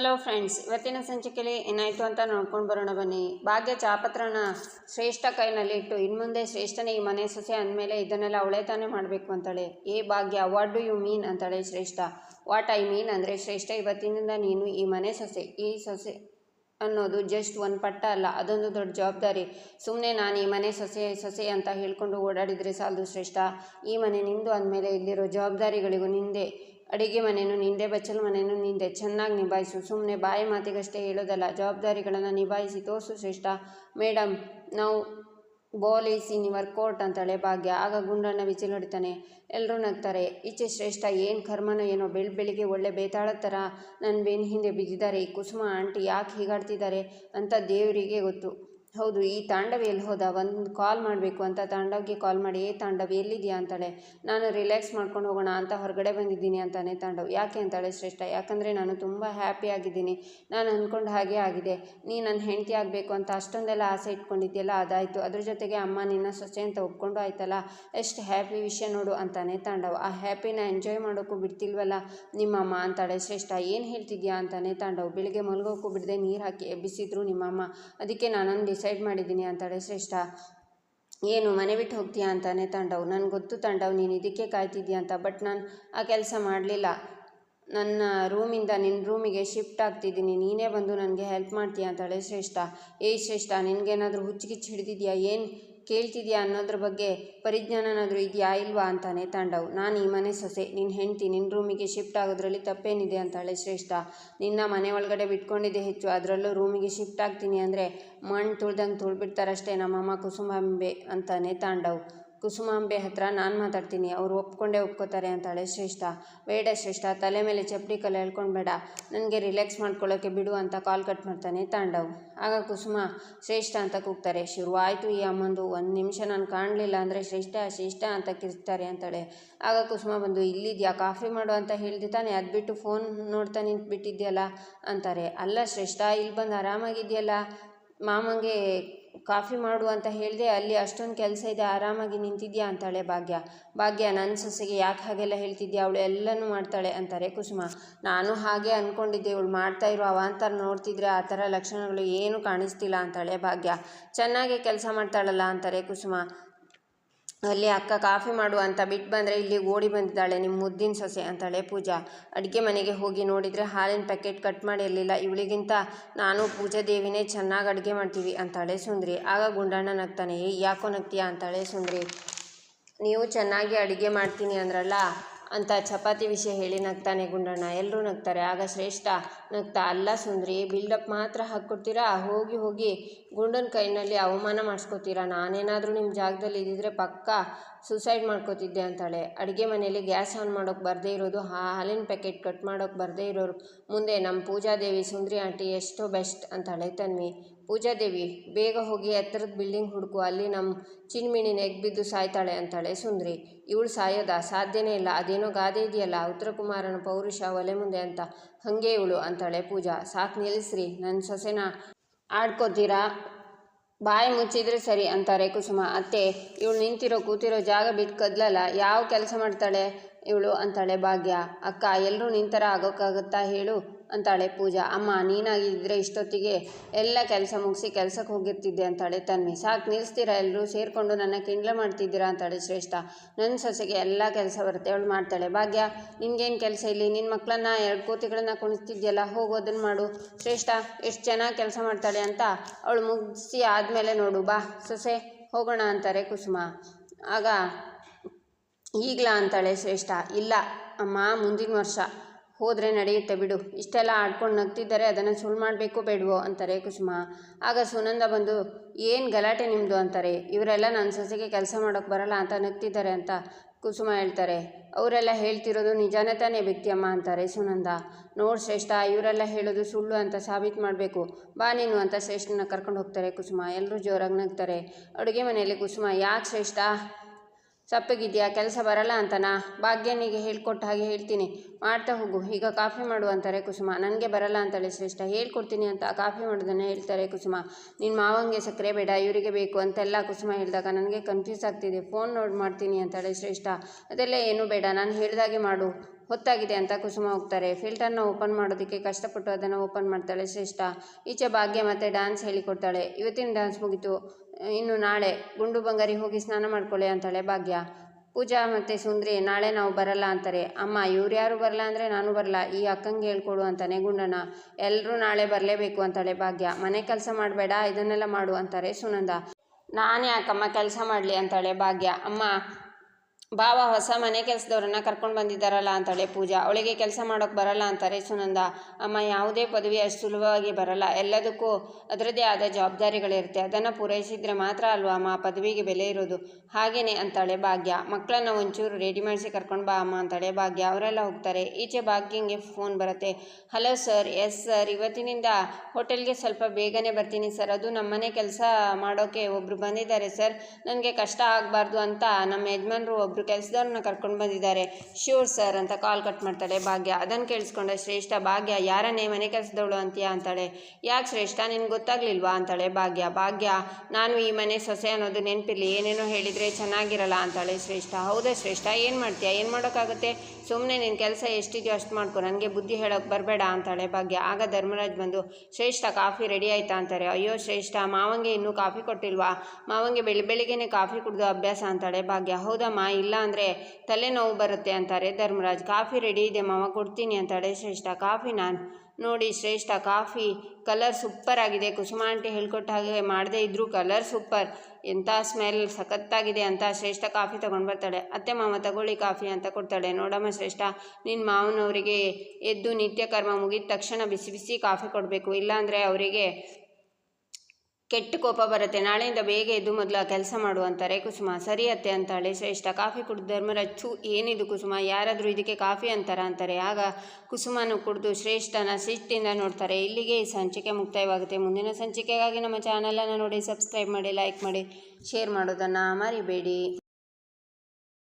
Hello friends ಇವತ್ತಿನ ಸಂಚಿಕೆಯಲ್ಲಿ ಏನಾಯಿತು ಅಂತ ನೋಡ್ಕೊಂಡು ಬರೋಣ ಬನ್ನಿ. ಭಾಗ್ಯ ಚಾಪತ್ರನ ಶ್ರೇಷ್ಠ ಕೈನಲ್ಲಿ ಇಟ್ಟು ಇನ್ಮುಂದೆ ಶ್ರೇಷ್ಠನೇ ಈ ಮನೆ ಸೊಸೆ ಅಂದಮೇಲೆ ಇದನ್ನೆಲ್ಲ ಅವಳೇ ತಾನೇ ಮಾಡಬೇಕು ಅಂತಾಳೆ. ಏ ಭಾಗ್ಯ ವಾಟ್ ಡು ಯು ಮೀನ್ ಅಂತಾಳೆ ಶ್ರೇಷ್ಠ. ವಾಟ್ ಐ ಮೀನ್ ಅಂದರೆ ಶ್ರೇಷ್ಠ ಇವತ್ತಿನಿಂದ ನೀನು ಈ ಮನೆ ಸೊಸೆ, ಈ ಸೊಸೆ ಅನ್ನೋದು ಜಸ್ಟ್ ಒಂದು ಪಟ್ಟ ಅಲ್ಲ, ಅದೊಂದು ದೊಡ್ಡ ಜವಾಬ್ದಾರಿ. ಸುಮ್ಮನೆ ನಾನು ಈ ಮನೆ ಸೊಸೆ ಸೊಸೆ ಅಂತ ಹೇಳ್ಕೊಂಡು ಓಡಾಡಿದರೆ ಸಾಲದು ಶ್ರೇಷ್ಠ. ಈ ಮನೆ ನಿಂದು ಅಂದಮೇಲೆ ಇಲ್ಲಿರೋ ಜವಾಬ್ದಾರಿಗಳಿಗೂ ನಿಂದೆ. ಅಡಿಗೆ ಮನೆಯೂ ನಿಂದೆ, ಬಚ್ಚಲು ಮನೆಯೂ ನಿಂದೆ. ಚೆನ್ನಾಗಿ ನಿಭಾಯಿಸು. ಸುಮ್ಮನೆ ಬಾಯಿ ಮಾತಿಗಷ್ಟೇ ಹೇಳೋದಲ್ಲ, ಜವಾಬ್ದಾರಿಗಳನ್ನು ನಿಭಾಯಿಸಿ ತೋರಿಸು ಶ್ರೇಷ್ಠ. ಮೇಡಮ್ ನಾವು ಇನ್ ಯುವರ್ ಕೋರ್ಟ್ ಅಂತಾಳೆ ಭಾಗ್ಯ. ಆಗ ಗುಂಡಣ್ಣ ವಿಚಿಲ್ ಹೊಡಿತಾನೆ ಎಲ್ಲರೂ ನಗ್ತಾರೆ. ಈಚೆ ಶ್ರೇಷ್ಠ ಏನು ಕರ್ಮನೋ ಏನೋ ಬೆಳ್ ಬೆಳಿಗ್ಗೆ ಒಳ್ಳೆ ಬೇತಾಳ ಥರ ನನ್ನ ಬೆನ್ನ ಹಿಂದೆ ಬಿದ್ದಿದ್ದಾರೆ. ಈ ಕುಸುಮ ಆಂಟಿ ಯಾಕೆ ಹೀಗಾಡ್ತಿದ್ದಾರೆ ಅಂತ ದೇವರಿಗೆ ಗೊತ್ತು. ಹೌದು, ಈ ತಾಂಡವ ಎಲ್ಲಿ ಹೋದ, ಒಂದು ಕಾಲ್ ಮಾಡಬೇಕು ಅಂತ ತಾಂಡವ್ಗೆ ಕಾಲ್ ಮಾಡಿ, ಏ ತಾಂಡವ, ಎಲ್ಲಿದೆಯಾ? ಅಂತಾಳೆ. ನಾನು ರಿಲ್ಯಾಕ್ಸ್ ಮಾಡ್ಕೊಂಡು ಹೋಗೋಣ ಅಂತ ಹೊರಗಡೆ ಬಂದಿದ್ದೀನಿ ಅಂತಾನೆ ತಾಂಡವ್. ಯಾಕೆ ಅಂತಾಳೆ ಶ್ರೇಷ್ಠ, ಯಾಕಂದರೆ ನಾನು ತುಂಬ ಹ್ಯಾಪಿ ಆಗಿದ್ದೀನಿ. ನಾನು ಅಂದ್ಕೊಂಡು ಹಾಗೆ ಆಗಿದೆ. ನೀ ನನ್ನ ಹೆಂಡತಿ ಆಗಬೇಕು ಅಂತ ಅಷ್ಟೊಂದೆಲ್ಲ ಆಸೆ ಇಟ್ಕೊಂಡಿದ್ದೆಲ್ಲ ಅದಾಯಿತು. ಅದ್ರ ಜೊತೆಗೆ ಅಮ್ಮ ನಿನ್ನ ಸೊಸೆ ಅಂತ ಒಪ್ಕೊಂಡು ಆಯ್ತಲ್ಲ? ಎಷ್ಟು ಹ್ಯಾಪಿ ವಿಷಯ ನೋಡು ಅಂತಾನೆ ತಾಂಡವ್. ಆ ಹ್ಯಾಪಿನ ಎಂಜಾಯ್ ಮಾಡೋಕ್ಕೂ ಬಿಡ್ತಿಲ್ವಲ್ಲ ನಿಮ್ಮಮ್ಮ ಅಂತಾಳೆ ಶ್ರೇಷ್ಠ. ಏನು ಹೇಳ್ತಿದ್ಯಾ? ಅಂತಾನೆ ತಾಂಡವ್. ಬೆಳಿಗ್ಗೆ ಮಲಗೋಕ್ಕೂ ಬಿಡದೆ ನೀರು ಹಾಕಿ ಎಬ್ಬಿಸಿದ್ರು ನಿಮ್ಮಮ್ಮ. ಅದಕ್ಕೆ ನಾನೊಂದು ಡಿಸೈಡ್ ಮಾಡಿದ್ದೀನಿ ಅಂತಾಳೆ ಶ್ರೇಷ್ಠ, ಏನು ಮನೆ ಬಿಟ್ಟು ಹೋಗ್ತೀಯಾ ಅಂತಾನೆ ತಂಡವು. ನನಗೆ ಗೊತ್ತು ತಾಂಡವ್, ನೀನು ಇದಕ್ಕೆ ಕಾಯ್ತಿದ್ಯಾ ಅಂತ ಬಟ್ ನಾನು ಆ ಕೆಲಸ ಮಾಡಲಿಲ್ಲ. ನನ್ನ ರೂಮಿಂದ ನಿನ್ನ ರೂಮಿಗೆ ಶಿಫ್ಟ್ ಆಗ್ತಿದ್ದೀನಿ. ನೀನೇ ಬಂದು ನನಗೆ ಹೆಲ್ಪ್ ಮಾಡ್ತೀಯ ಅಂತಾಳೆ ಶ್ರೇಷ್ಠ. ಏಯ್ ಶ್ರೇಷ್ಠ, ನಿನಗೇನಾದರೂ ಹುಚ್ಚಿಗಿಚ್ಚು ಹಿಡಿದಿದ್ಯಾ? ಏನು ಕೇಳ್ತಿದ್ಯಾ ಅನ್ನೋದ್ರ ಬಗ್ಗೆ ಪರಿಜ್ಞಾನನಾದರೂ ಇದೆಯಾ ಇಲ್ವಾ ಅಂತಾನೆ ತಾಂಡವ್. ನಾನು ಈ ಮನೆ ಸೊಸೆ ನಿನ್ನ ಹೆಂಡತಿ ನಿನ್ನ ರೂಮಿಗೆ ಶಿಫ್ಟ್ ಆಗೋದ್ರಲ್ಲಿ ತಪ್ಪೇನಿದೆ ಅಂತಾಳೆ ಶ್ರೇಷ್ಠ. ನಿನ್ನ ಮನೆ ಒಳಗಡೆ ಬಿಟ್ಕೊಂಡಿದ್ದೆ ಹೆಚ್ಚು, ಅದರಲ್ಲೂ ರೂಮಿಗೆ ಶಿಫ್ಟ್ ಆಗ್ತೀನಿ ಅಂದರೆ ಮಣ್ಣು ತುಳ್ದಂಗೆ ತುಳ್ಬಿಡ್ತಾರಷ್ಟೇ ನಮ್ಮಮ್ಮ ಕುಸುಮಾಂಬೆ ಅಂತಾನೆ ತಾಂಡವ್. ಕುಸುಮಾಂಬೆ ಹತ್ರ ನಾನು ಮಾತಾಡ್ತೀನಿ. ಅವ್ರು ಒಪ್ಕೊಂಡೇ ಒಪ್ಕೋತಾರೆ ಅಂತಾಳೆ ಶ್ರೇಷ್ಠ. ಬೇಡ ಶ್ರೇಷ್ಠ, ತಲೆ ಮೇಲೆ ಚಪ್ಪಡಿ ಕಲ್ಲು ಹೇಳ್ಕೊಂಡು ಬೇಡ. ನನಗೆ ರಿಲ್ಯಾಕ್ಸ್ ಮಾಡ್ಕೊಳ್ಳೋಕೆ ಬಿಡು ಅಂತ ಕಾಲ್ ಕಟ್ ಮಾಡ್ತಾನೆ ತಾಂಡವ್. ಆಗ ಕುಸುಮ, ಶ್ರೇಷ್ಠ ಅಂತ ಕೂಗ್ತಾರೆ. ಶುರುವಾಯಿತು ಈ ಅಮ್ಮಂದು. ಒಂದು ನಿಮಿಷ ನಾನು ಕಾಣಲಿಲ್ಲ ಅಂದರೆ ಶ್ರೇಷ್ಠ ಶ್ರೇಷ್ಠ ಅಂತ ಕಿರ್ತಾರೆ ಅಂತಾಳೆ. ಆಗ ಕುಸುಮ ಬಂದು, ಇಲ್ಲಿದೆಯಾ, ಕಾಫಿ ಮಾಡು ಅಂತ ಹೇಳಿದೆ ತಾನೆ. ಅದು ಬಿಟ್ಟು ಫೋನ್ ನೋಡ್ತಾ ನಿಂತ್ಬಿಟ್ಟಿದ್ಯಲ್ಲ ಅಂತಾರೆ. ಅಲ್ಲ ಶ್ರೇಷ್ಠ ಇಲ್ಲಿ ಬಂದು ಆರಾಮಾಗಿದೆಯಲ್ಲ? ಮಾಮಂಗೆ ಕಾಫಿ ಮಾಡು ಅಂತ ಹೇಳಿದೆ, ಅಲ್ಲಿ ಅಷ್ಟೊಂದು ಕೆಲಸ ಇದೆ, ಆರಾಮಾಗಿ ನಿಂತಿದ್ಯಾ ಅಂತಾಳೆ ಭಾಗ್ಯ. ಭಾಗ್ಯ ನನ್ನ ಸೊಸೆಗೆ ಯಾಕೆ ಹಾಗೆಲ್ಲ ಹೇಳ್ತಿದ್ಯಾ? ಅವಳು ಎಲ್ಲನೂ ಮಾಡ್ತಾಳೆ ಅಂತಾರೆ ಕುಸುಮ. ನಾನು ಹಾಗೆ ಅಂದ್ಕೊಂಡಿದ್ದೆ ಇವಳು ಮಾಡ್ತಾ ಇರೋ ಅವಾಂತರ ನೋಡ್ತಿದ್ರೆ ಆ ಥರ ಲಕ್ಷಣಗಳು ಏನೂ ಕಾಣಿಸ್ತಿಲ್ಲ ಅಂತಾಳೆ ಭಾಗ್ಯ. ಚೆನ್ನಾಗೆ ಕೆಲಸ ಮಾಡ್ತಾಳಲ್ಲ ಅಂತಾರೆ ಕುಸುಮ. ಅಲ್ಲಿ ಅಕ್ಕ ಕಾಫಿ ಮಾಡು ಅಂತ ಬಿಟ್ಟು ಬಂದರೆ ಇಲ್ಲಿ ಓಡಿ ಬಂದಿದ್ದಾಳೆ ನಿಮ್ಮ ಮುದ್ದಿನ ಸೊಸೆ ಅಂತಾಳೆ ಪೂಜಾ. ಅಡುಗೆ ಮನೆಗೆ ಹೋಗಿ ನೋಡಿದರೆ ಹಾಲಿನ ಪ್ಯಾಕೆಟ್ ಕಟ್ ಮಾಡಿರಲಿಲ್ಲ. ಇವಳಿಗಿಂತ ನಾನು ಪೂಜಾ ದೇವಿನೇ ಚೆನ್ನಾಗಿ ಅಡುಗೆ ಮಾಡ್ತೀವಿ ಅಂತಾಳೆ ಸುಂದ್ರಿ. ಆಗ ಗುಂಡಣ್ಣ ನಗ್ತಾನೆ ಯಾಕೋ ನಗ್ತೀಯಾ? ಅಂತಾಳೆ ಸುಂದ್ರಿ. ನೀವು ಚೆನ್ನಾಗಿ ಅಡುಗೆ ಮಾಡ್ತೀನಿ ಅಂದ್ರಲ್ಲ ಅಂತ ಚಪಾತಿ ವಿಷಯ ಹೇಳಿ ನಗ್ತಾನೆ ಗುಂಡಣ್ಣ. ಎಲ್ಲರೂ ನಗ್ತಾರೆ. ಆಗ ಶ್ರೇಷ್ಠ ನಗ್ತಾ, ಅಲ್ಲ ಸುಂದ್ರಿ ಬಿಲ್ಡಪ್ ಮಾತ್ರ ಹಾಕ್ಕೊಡ್ತೀರಾ? ಹೋಗಿ ಹೋಗಿ ಗುಂಡನ ಕೈನಲ್ಲಿ ಅವಮಾನ ಮಾಡಿಸ್ಕೊತೀರಾ? ನಾನೇನಾದರೂ ನಿಮ್ಮ ಜಾಗದಲ್ಲಿ ಇದ್ದಿದ್ರೆ ಪಕ್ಕ ಸುಸೈಡ್ ಮಾಡ್ಕೋತಿದ್ದೆ ಅಂತಾಳೆ. ಅಡುಗೆ ಮನೆಯಲ್ಲಿ ಗ್ಯಾಸ್ ಆನ್ ಮಾಡೋಕ್ಕೆ ಬರದೇ ಇರೋದು ಹಾಲಿನ ಪ್ಯಾಕೆಟ್ ಕಟ್ ಮಾಡೋಕ್ಕೆ ಬರದೇ ಇರೋರು. ಮುಂದೆ ನಮ್ಮ ಪೂಜಾದೇವಿ, ಸುಂದ್ರಿ ಆಂಟಿ ಎಷ್ಟೋ ಬೆಸ್ಟ್ ಅಂತಾಳೆ ತನ್ವಿ. ಪೂಜಾದೇವಿ ಬೇಗ ಹೋಗಿ ಎತ್ತರದ ಬಿಲ್ಡಿಂಗ್ ಹುಡುಕು, ಅಲ್ಲಿ ನಮ್ಮ ಚಿನ್ಮಿಣಿ ನೆಗ್ ಬಿದ್ದು ಸಾಯ್ತಾಳೆ ಅಂತಾಳೆ ಸುಂದ್ರಿ. ಇವಳು ಸಾಯೋದ? ಸಾಧ್ಯನೇ ಇಲ್ಲ. ಅದೇನೋ ಗಾದೆ ಇದೆಯಲ್ಲ ಉತ್ತರಕುಮಾರನ ಪೌರುಷ ಒಲೆ ಮುಂದೆ ಅಂತ. ಹಾಗೆ ಇವಳು ಅಂತಾಳೆ ಪೂಜಾ. ಸಾಕು ನಿಲ್ಲಿಸ್ರಿ. ನನ್ನ ಸೊಸೆನ ಆಡ್ಕೋತೀರಾ? ಬಾಯಿ ಮುಚ್ಚಿದ್ರೆ ಸರಿ ಅಂತಾರೆ ಕುಸುಮ. ಅತ್ತೆ, ಇವಳು ನಿಂತಿರೋ ಕೂತಿರೋ ಜಾಗ ಬಿಟ್ಟು ಕದ್ಲಲ್ಲ, ಯಾವ ಕೆಲಸ ಮಾಡ್ತಾಳೆ ಇವಳು ಅಂತಾಳೆ ಭಾಗ್ಯ. ಅಕ್ಕ ಎಲ್ಲರೂ ನಿಂತರ ಆಗೋಕ್ಕಾಗುತ್ತಾ ಹೇಳು. ಅಂತಾಳೆ, ಪೂಜಾ, ಅಮ್ಮ ನೀನಾಗಿದ್ದರೆ ಇಷ್ಟೊತ್ತಿಗೆ ಎಲ್ಲ ಕೆಲಸ ಮುಗಿಸಿ ಕೆಲಸಕ್ಕೆ ಹೋಗಿರ್ತಿದ್ದೆ ಅಂತಾಳೆ ತನ್ವಿ. ಸಾಕು ನಿಲ್ಲಿಸ್ತೀರಾ ಎಲ್ಲರೂ ಸೇರಿಕೊಂಡು ನನ್ನ ಕಿಂಡ್ಲೆ ಮಾಡ್ತಿದ್ದೀರಾ? ಅಂತಾಳೆ ಶ್ರೇಷ್ಠ. ನನ್ನ ಸೊಸೆಗೆ ಎಲ್ಲ ಕೆಲಸ ಬರುತ್ತೆ, ಅವಳು ಮಾಡ್ತಾಳೆ. ಭಾಗ್ಯ, ನಿನ್ಗೇನು ಕೆಲಸ ಇಲ್ಲಿ? ನಿನ್ನ ಮಕ್ಕಳನ್ನ ಎರಡು ಕೋತಿಗಳನ್ನ ಕುಣಿಸ್ತಿದ್ಯಲ್ಲ, ಹೋಗು ಅದನ್ನು ಮಾಡು. ಶ್ರೇಷ್ಠ, ಎಷ್ಟು ಚೆನ್ನಾಗಿ ಕೆಲಸ ಮಾಡ್ತಾಳೆ ಅಂತ ಅವಳು ಮುಗಿಸಿ ಆದಮೇಲೆ ನೋಡು, ಬಾ, ಸೊಸೆ, ಹೋಗೋಣ ಅಂತಾರೆ ಕುಸುಮ. ಆಗ, ಈಗಲಾ? ಅಂತಾಳೆ ಶ್ರೇಷ್ಠ. ಇಲ್ಲ, ಅಮ್ಮ, ಮುಂದಿನ ವರ್ಷ. ಹೋದರೆ ನಡೆಯುತ್ತೆ ಬಿಡು. ಇಷ್ಟೆಲ್ಲ ಆಡ್ಕೊಂಡು ನಗ್ತಿದ್ದಾರೆ, ಅದನ್ನು ಸುಳ್ಳು ಮಾಡಬೇಕು ಬೇಡವೋ ಅಂತಾರೆ ಕುಸುಮ. ಆಗ ಸುನಂದ ಬಂದು, ಏನು ಗಲಾಟೆ ನಿಮ್ಮದು ಅಂತಾರೆ. ಇವರೆಲ್ಲ ನನ್ನ ಸೊಸೆಗೆ ಕೆಲಸ ಮಾಡೋಕ್ಕೆ ಬರಲ್ಲ ಅಂತ ನಗ್ತಿದ್ದಾರೆ ಅಂತ ಕುಸುಮ ಹೇಳ್ತಾರೆ. ಅವರೆಲ್ಲ ಹೇಳ್ತಿರೋದು ನಿಜಾನೇ ತಾನೇ ವ್ಯಕ್ತಿಯಮ್ಮ ಅಂತಾರೆ ಸುನಂದ. ನೋಡು ಶ್ರೇಷ್ಠ, ಇವರೆಲ್ಲ ಹೇಳೋದು ಸುಳ್ಳು ಅಂತ ಸಾಬೀತು ಮಾಡಬೇಕು. ಬಾ ನೀನು ಅಂತ ಶ್ರೇಷ್ಠನ ಕರ್ಕೊಂಡು ಹೋಗ್ತಾರೆ ಕುಸುಮ. ಎಲ್ಲರೂ ಜೋರಾಗಿ ನಗ್ತಾರೆ. ಅಡುಗೆ ಮನೆಯಲ್ಲಿ ಕುಸುಮ, ಯಾಕೆ ಶ್ರೇಷ್ಠ? ಸಪ್ಪಗಿದೆಯಾ? ಕೆಲಸ ಬರಲ್ಲ ಅಂತನಾ? ಭಾಗ್ಯನಿಗೆ ಹೇಳ್ಕೊಟ್ಟ ಹಾಗೆ ಹೇಳ್ತೀನಿ. ಮಾಡ್ತಾ ಹೋಗು. ಈಗ ಕಾಫಿ ಮಾಡು ಅಂತಾರೆ ಕುಸುಮ. ನನಗೆ ಬರಲ್ಲ ಅಂತಾಳೆ ಶ್ರೇಷ್ಠ. ಹೇಳ್ಕೊಡ್ತೀನಿ ಅಂತ ಕಾಫಿ ಮಾಡೋದನ್ನು ಹೇಳ್ತಾರೆ ಕುಸುಮ. ನಿನ್ನ ಮಾವಂಗೆ ಸಕ್ಕರೆ ಬೇಡ, ಇವರಿಗೆ ಬೇಕು ಅಂತೆಲ್ಲ ಕುಸುಮ ಹೇಳಿದಾಗ ನನಗೆ ಕನ್ಫ್ಯೂಸ್ ಆಗ್ತಿದೆ. ಫೋನ್ ನೋಡಿ ಮಾಡ್ತೀನಿ ಅಂತಾಳೆ ಶ್ರೇಷ್ಠ. ಅದೆಲ್ಲ ಏನೂ ಬೇಡ. ನಾನು ಹೇಳಿದಾಗೆ ಮಾಡು. ಹೊತ್ತಾಗಿದೆ ಅಂತ ಕುಸುಮ ಹೋಗ್ತಾರೆ. ಫಿಲ್ಟರ್ನ ಓಪನ್ ಮಾಡೋದಕ್ಕೆ ಕಷ್ಟಪಟ್ಟು ಅದನ್ನು ಓಪನ್ ಮಾಡ್ತಾಳೆ ಶ್ರೇಷ್ಠ. ಈಚೆ ಭಾಗ್ಯ ಮತ್ತೆ ಡ್ಯಾನ್ಸ್ ಹೇಳಿಕೊಡ್ತಾಳೆ. ಇವತ್ತಿನ ಡ್ಯಾನ್ಸ್ ಮುಗೀತು. ಇನ್ನು ನಾಳೆ ಗುಂಡು ಬಂಗಾರಿ ಹೋಗಿ ಸ್ನಾನ ಮಾಡ್ಕೊಳ್ಳಿ ಅಂತಾಳೆ ಭಾಗ್ಯ. ಪೂಜಾ ಮತ್ತು ಸುಂದ್ರಿ, ನಾಳೆ ನಾವು ಬರಲ್ಲ ಅಂತಾರೆ. ಅಮ್ಮ, ಇವ್ರು ಯಾರು ಬರಲ್ಲ ಅಂದರೆ ನಾನು ಬರಲ್ಲ. ಈ ಅಕ್ಕಂಗೆ ಹೇಳ್ಕೊಡು ಅಂತಾನೆ ಗುಂಡಣ್ಣ ಎಲ್ಲರೂ ನಾಳೆ ಬರಲೇಬೇಕು ಅಂತಾಳೆ ಭಾಗ್ಯ. ಮನೆ ಕೆಲಸ ಮಾಡಬೇಡ, ಇದನ್ನೆಲ್ಲ ಮಾಡು ಅಂತಾರೆ ಸುನಂದ. ನಾನು ಯಾಕಮ್ಮ ಕೆಲಸ ಮಾಡಲಿ ಅಂತಾಳೆ ಭಾಗ್ಯ. ಅಮ್ಮ ಬಾವ, ಹೊಸ ಮನೆ ಕೆಲಸದವ್ರನ್ನ ಕರ್ಕೊಂಡು ಬಂದಿದ್ದಾರಲ್ಲ ಅಂತಾಳೆ ಪೂಜಾ. ಅವಳಿಗೆ ಕೆಲಸ ಮಾಡೋಕೆ ಬರಲ್ಲ ಅಂತಾರೆ ಸುನಂದ. ಅಮ್ಮ, ಯಾವುದೇ ಪದವಿ ಅಷ್ಟು ಸುಲಭವಾಗಿ ಬರಲ್ಲ. ಎಲ್ಲದಕ್ಕೂ ಅದರದೇ ಆದ ಜವಾಬ್ದಾರಿಗಳಿರುತ್ತೆ. ಅದನ್ನು ಪೂರೈಸಿದರೆ ಮಾತ್ರ ಅಲ್ವಾ ಅಮ್ಮ, ಪದವಿಗೆ ಬೆಲೆ ಇರೋದು? ಹಾಗೇನೆ ಅಂತಾಳೆ ಭಾಗ್ಯ. ಮಕ್ಕಳನ್ನ ಒಂಚೂರು ರೆಡಿ ಮಾಡಿಸಿ ಕರ್ಕೊಂಡು ಬಾ ಅಮ್ಮ ಅಂತಾಳೆ ಭಾಗ್ಯ. ಅವರೆಲ್ಲ ಹೋಗ್ತಾರೆ. ಈಚೆ ಭಾಗ್ಯಂಗೆ ಫೋನ್ ಬರುತ್ತೆ. ಹಲೋ ಸರ್ ಎಸ್ ಸರ್ ಇವತ್ತಿನಿಂದ ಹೋಟೆಲ್ಗೆ ಸ್ವಲ್ಪ ಬೇಗನೆ ಬರ್ತೀನಿ ಸರ್ ಅದು ನಮ್ಮನೆ ಕೆಲಸ ಮಾಡೋಕ್ಕೆ ಒಬ್ಬರು ಬಂದಿದ್ದಾರೆ ಸರ್ ನನಗೆ ಕಷ್ಟ ಆಗಬಾರ್ದು ಅಂತ ನಮ್ಮ ಯಜಮಾನರು ಒಬ್ಬರು ಕೆಲಸದವ್ರನ್ನ ಕರ್ಕೊಂಡು ಬಂದಿದ್ದಾರೆ. ಶ್ಯೂರ್ ಸರ್ ಅಂತ ಕಾಲ್ ಕಟ್ ಮಾಡ್ತಾಳೆ ಭಾಗ್ಯ. ಅದನ್ನು ಕೇಳಿಸ್ಕೊಂಡೆ, ಶ್ರೇಷ್ಠ, ಭಾಗ್ಯ, ಯಾರನ್ನೇ ಮನೆ ಕೆಲಸದವಳು ಅಂತೀಯ ಅಂತಾಳೆ. ಯಾಕೆ ಶ್ರೇಷ್ಠ, ನಿನ್ಗೆ ಗೊತ್ತಾಗ್ಲಿಲ್ವಾ ಅಂತಾಳೆ ಭಾಗ್ಯ. ಭಾಗ್ಯ, ನಾನು ಈ ಮನೆ ಸೊಸೆ ಅನ್ನೋದು ನೆನಪಿರಲಿ. ಏನೇನೋ ಹೇಳಿದರೆ ಚೆನ್ನಾಗಿರಲ್ಲ ಅಂತಾಳೆ ಶ್ರೇಷ್ಠ. ಹೌದಾ ಶ್ರೇಷ್ಠ? ಏನು ಮಾಡ್ತೀಯ? ಏನು ಮಾಡೋಕ್ಕಾಗುತ್ತೆ? ಸುಮ್ಮನೆ ನಿನ್ನ ಕೆಲಸ ಎಷ್ಟಿದೆಯೋ ಅಷ್ಟು ಮಾಡ್ಕೊ, ನನಗೆ ಬುದ್ಧಿ ಹೇಳೋಕೆ ಬರಬೇಡ ಅಂತಾಳೆ ಭಾಗ್ಯ. ಆಗ ಧರ್ಮರಾಜ್ ಬಂದು, ಶ್ರೇಷ್ಠ ಕಾಫಿ ರೆಡಿ ಆಯ್ತಾ ಅಂತಾರೆ. ಅಯ್ಯೋ ಶ್ರೇಷ್ಠ, ಮಾವಂಗೆ ಇನ್ನೂ ಕಾಫಿ ಕೊಟ್ಟಿಲ್ವಾ? ಮಾವಂಗೆ ಬೆಳಿ ಬೆಳಿಗ್ಗೆನೆ ಕಾಫಿ ಕುಡಿದು ಅಭ್ಯಾಸ ಅಂತಾಳೆ ಭಾಗ್ಯ. ಹೌದಮ್ಮ, ಇಲ್ಲ ಅಂದರೆ ತಲೆನೋವು ಬರುತ್ತೆ ಅಂತಾರೆ ಧರ್ಮರಾಜ್. ಕಾಫಿ ರೆಡಿ ಇದೆ, ಮಾವ, ಕೊಡ್ತೀನಿ ಅಂತಾಳೆ ಶ್ರೇಷ್ಠ. ಕಾಫಿ ನಾನು ನೋಡಿ ಶ್ರೇಷ್ಠ, ಕಾಫಿ ಕಲರ್ ಸೂಪರ್ ಆಗಿದೆ. ಕುಸುಮ ಆಂಟಿ ಹೇಳ್ಕೊಟ್ಟ ಹಾಗೆ ಮಾಡದೇ ಇದ್ದರೂ ಕಲರ್ ಸೂಪರ್. ಎಂಥ ಸ್ಮೆಲ್ ಸಖತ್ತಾಗಿದೆ ಅಂತ ಶ್ರೇಷ್ಠ ಕಾಫಿ ತೊಗೊಂಡು ಬರ್ತಾಳೆ. ಅತ್ತೆ ಮಾವ ತಗೊಳ್ಳಿ ಕಾಫಿ ಅಂತ ಕೊಡ್ತಾಳೆ. ನೋಡಮ್ಮ ಶ್ರೇಷ್ಠ ನಿನ್ನ ಮಾವನವರಿಗೆ ಎದ್ದು ನಿತ್ಯ ಕರ್ಮ ಮುಗಿದ ತಕ್ಷಣ ಬಿಸಿ ಬಿಸಿ ಕಾಫಿ ಕೊಡಬೇಕು. ಇಲ್ಲಾಂದರೆ ಅವರಿಗೆ ಕೆಟ್ಟ ಕೋಪ ಬರುತ್ತೆ. ನಾಳೆಯಿಂದ ಬೇಗ ಎದ್ದು ಮೊದಲು ಆ ಕೆಲಸ ಮಾಡು ಅಂತಾರೆ. ಕುಸುಮ, ಸರಿ ಅತ್ತೆ ಅಂತಾಳೆ. ಶ್ರೇಷ್ಠ, ಕಾಫಿ ಕುಡಿದು ಧರ್ಮರಾಜ್, ಥೂ, ಏನಿದು ಕುಸುಮ? ಯಾರಾದರೂ ಇದಕ್ಕೆ ಕಾಫಿ ಅಂತಾರ ಅಂತಾರೆ. ಆಗ ಕುಸುಮನು ಕುಡಿದು ಶ್ರೇಷ್ಠನ ಸಿಟ್ಟಿಂದ ನೋಡ್ತಾರೆ. ಇಲ್ಲಿಗೆ ಈ ಸಂಚಿಕೆ ಮುಕ್ತಾಯವಾಗುತ್ತೆ. ಮುಂದಿನ ಸಂಚಿಕೆಗಾಗಿ ನಮ್ಮ ಚಾನಲನ್ನು ನೋಡಿ, ಸಬ್ಸ್ಕ್ರೈಬ್ ಮಾಡಿ, ಲೈಕ್ ಮಾಡಿ, ಶೇರ್ ಮಾಡೋದನ್ನು ಮರಿಬೇಡಿ.